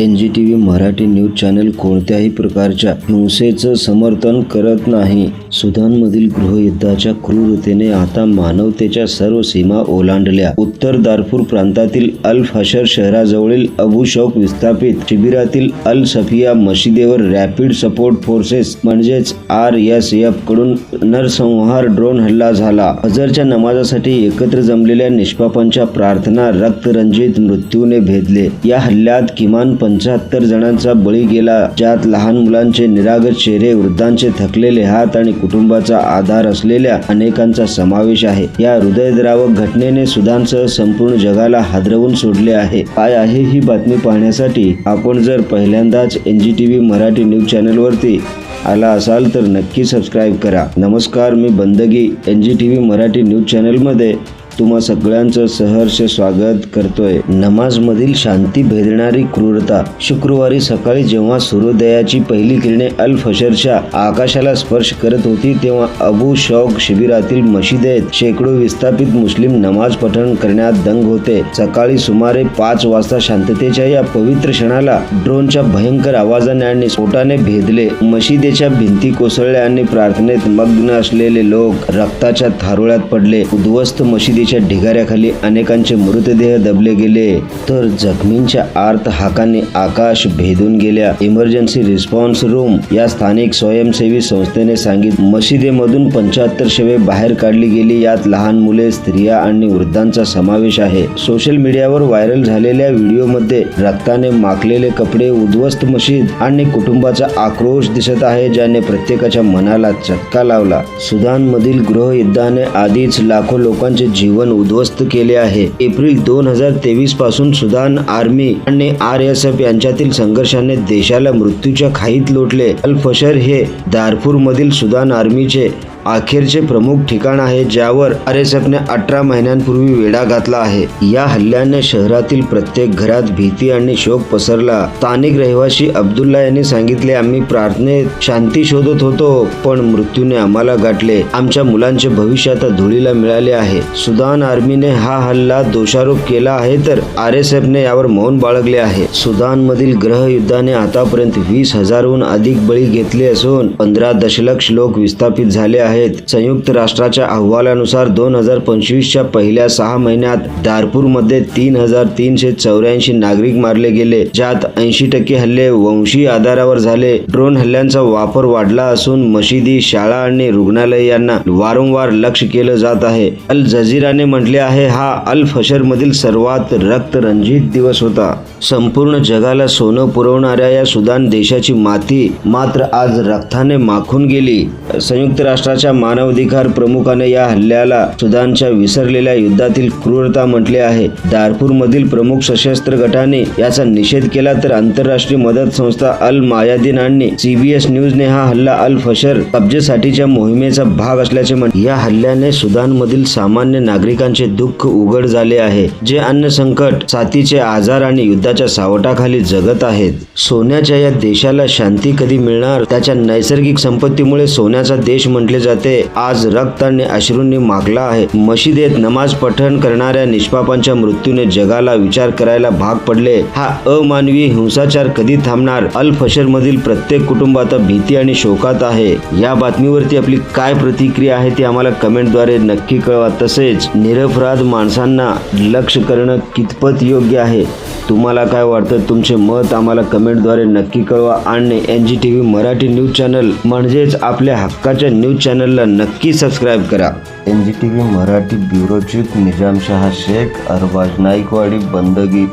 N G T V Marathi news channel कोणत्याही प्रकारच्या हिंसेचं समर्थन करत नाही. सुदानमधील गृहयुद्धाच्या क्रूरतेने आता मानवतेच्या सर्व सीमा ओलांडल्या. उत्तर दारपूर प्रांतातील अल फशर शहराजवळील अबू शौक विस्थापित शिबिरातील अल सफिया मशिदेवर रॅपिड सपोर्ट फोर्सेस म्हणजेच आर एस एफकडून नरसंहार ड्रोन हल्ला झाला. हजरच्या नमाजासाठी एकत्र जमलेल्या निष्पापांच्या प्रार्थना रक्तरंजित मृत्यूने भेदले. या हल्ल्यात किमान पंचाहत्तर जणांचा बळी गेला ज्यात लहान मुलांचे निरागत चेहरे वृद्धांचे थकलेले हात आणि कुटुंबाचा आधार असलेल्या अनेकांचा समावेश आहे. या हृदयद्रावक घटनेने सुदानसह संपूर्ण जगाला हादरवून सोडले आहे. काय आहे ही बातमी पाहण्यासाठी आपण जर पहिल्यांदाच N G T V Marathi news चॅनलवरती आला असाल तर नक्की सबस्क्राईब करा. नमस्कार मी Bandagi N G T V Marathi news चॅनलमध्ये तुम्हा सगळ्यांचं सहर्ष स्वागत करतोय. नमाजमधील शांती भेदणारी क्रूरता. शुक्रवारी सकाळी जेव्हा सूर्योदयाची पहिली किरणे अल फशरच्या आकाशाला स्पर्श करत होती तेव्हा अबू शौक शिबिरातील मशिदेत शेकडो विस्थापित मुस्लिम नमाज पठण करण्यात दंग होते. सकाळी सुमारे पाच वाजता शांततेच्या या पवित्र क्षणाला ड्रोनच्या भयंकर आवाजाने आणि स्फोटाने भेदले. मशिदेच्या भिंती कोसळल्या आणि प्रार्थनेत मग्न असलेले लोक रक्ताच्या थारोळ्यात पडले. उद्ध्वस्त मशिदीच्या ढिगाऱ्याखाली अनेकांचे मृतदेह दबले गेले. तर जखमींच्या आर्त हाकाने आकाश भेदून गेल्या. इमर्जन्सी रिस्पॉन्स रूम या स्थानिक स्वयंसेवी संस्थेने सांगितले मशिदेमधून पंच्याहत्तर शवे बाहेर काढली गेली. यात लहान मुले स्त्रिया आणि वृद्धांचा समावेश आहे. सोशल मीडियावर व्हायरल झालेल्या व्हिडिओमध्ये रक्ताने माखलेले कपडे उद्ध्वस्त मशीद आणि कुटुंबाचा आक्रोश दिसत आहे ज्याने प्रत्येकाच्या मनाला चटका लावला. सुदानमधील गृहयुद्धाने आधीच लाखो लोकांचे जीवन उद्ध्वस्त केले आहे. एप्रिल दोन हजार तेवीसपासून सुदान आर्मी आणि आर एस एफ यांच्यातील संघर्षाने देशाला मृत्यूच्या खाईत लोटले. अल फशर हे दारपूर मधील सुदान आर्मीचे अखेरचे प्रमुख ठिकाण आहे ज्यावर आर एस एफने अठरा महिन्यांपूर्वी वेढा घातला आहे. या हल्ल्याने शहरातील प्रत्येक घरात भीती आणि शोक पसरला. स्थानिक रहिवासी अब्दुल्ला यांनी सांगितले आम्ही प्रार्थनेत शांती शोधत होतो पण मृत्यूने आम्हाला गाठले. आमच्या मुलांचे भविष्य आता धुळीला मिळाले आहे. सुदान आर्मीने हा हल्ला दोषारोप केला आहे तर आर एस एफने यावर मौन बाळगले आहे. सुदान मधील ग्रहयुद्धाने आतापर्यंत वीस हजारहून अधिक बळी घेतले असून पंधरा दशलक्ष लोक विस्थापित झाले आहेत. आहेत. संयुक्त राष्ट्राच्या अहवालानुसार दोन हजार पंचवीसच्या पहिल्या सहा महिन्यात दारपूरमध्ये तीन हजार तीनशे चौऱ्याऐंशी नागरिक मारले गेले ज्यात ऐंशी टक्के हल्ले वंशी आधारावर झाले. ड्रोन हल्ल्यांचा वापर वाढला असून मशिदी शाळा आणि रुग्णालय यांना वारंवार लक्ष केलं जात आहे. अल जझीराने म्हटले आहे हा अल फशर मधील सर्वात रक्तरंजित दिवस होता. संपूर्ण जगाला सोनं पुरवणाऱ्या या सुदान देशाची माती मात्र आज रक्ताने माखून गेली. संयुक्त राष्ट्राच्या मानवाधिकार प्रमुखाने या हल्ल्याला सुदानच्या विसरलेल्या युद्धातील क्रूरता म्हटले आहे. दारपूर मधील प्रमुख सशस्त्र गटाने याचा निषेध केला तर आंतरराष्ट्रीय मदत संस्था अल मायादीन आणि सीबीएस न्यूजने हा हल्ला अल फशर कब्जेसाठीच्या मोहिमेचा भाग असल्याचे म्हण या हल्ल्याने सुदान मधील सामान्य नागरिकांचे दुःख उघड झाले आहे जे अन्न संकट साथीचे आजार आणि युद्धाच्या सावटाखाली जगत आहेत. सोन्याच्या या देशाला शांती कधी मिळणार? त्याच्या नैसर्गिक संपत्तीमुळे सोन्याचा देश म्हटले जाते. आज रक्त आणि अश्रूंनी मागला आहे. मशिदीत नमाज पठण करणाऱ्या निष्पापांच्या मृत्यूने जगाला विचार करायला भाग पडले. हा अमानवी हिंसाचार कधी थांबणार? अल फशर मधील प्रत्येक कुटुंब आता भीती आणि शोकात आहे. या बातमीवरती आपली काय प्रतिक्रिया आहे ती आम्हाला कमेंटद्वारे नक्की कळवा. तसेच निरपराध माणसांना लक्ष करणं कितपत योग्य आहे? तुम्हाला काय वाटतं? तुमचे मत आम्हाला कमेंटद्वारे नक्की कळवा आणि N G T V Marathi news channel म्हणजेच आपल्या हक्काच्या न्यूज चॅनलला नक्की सबस्क्राईब करा. N G T V Marathi bureau chief Nizamshah Shaikh Arbaz Naikwadi Bandagi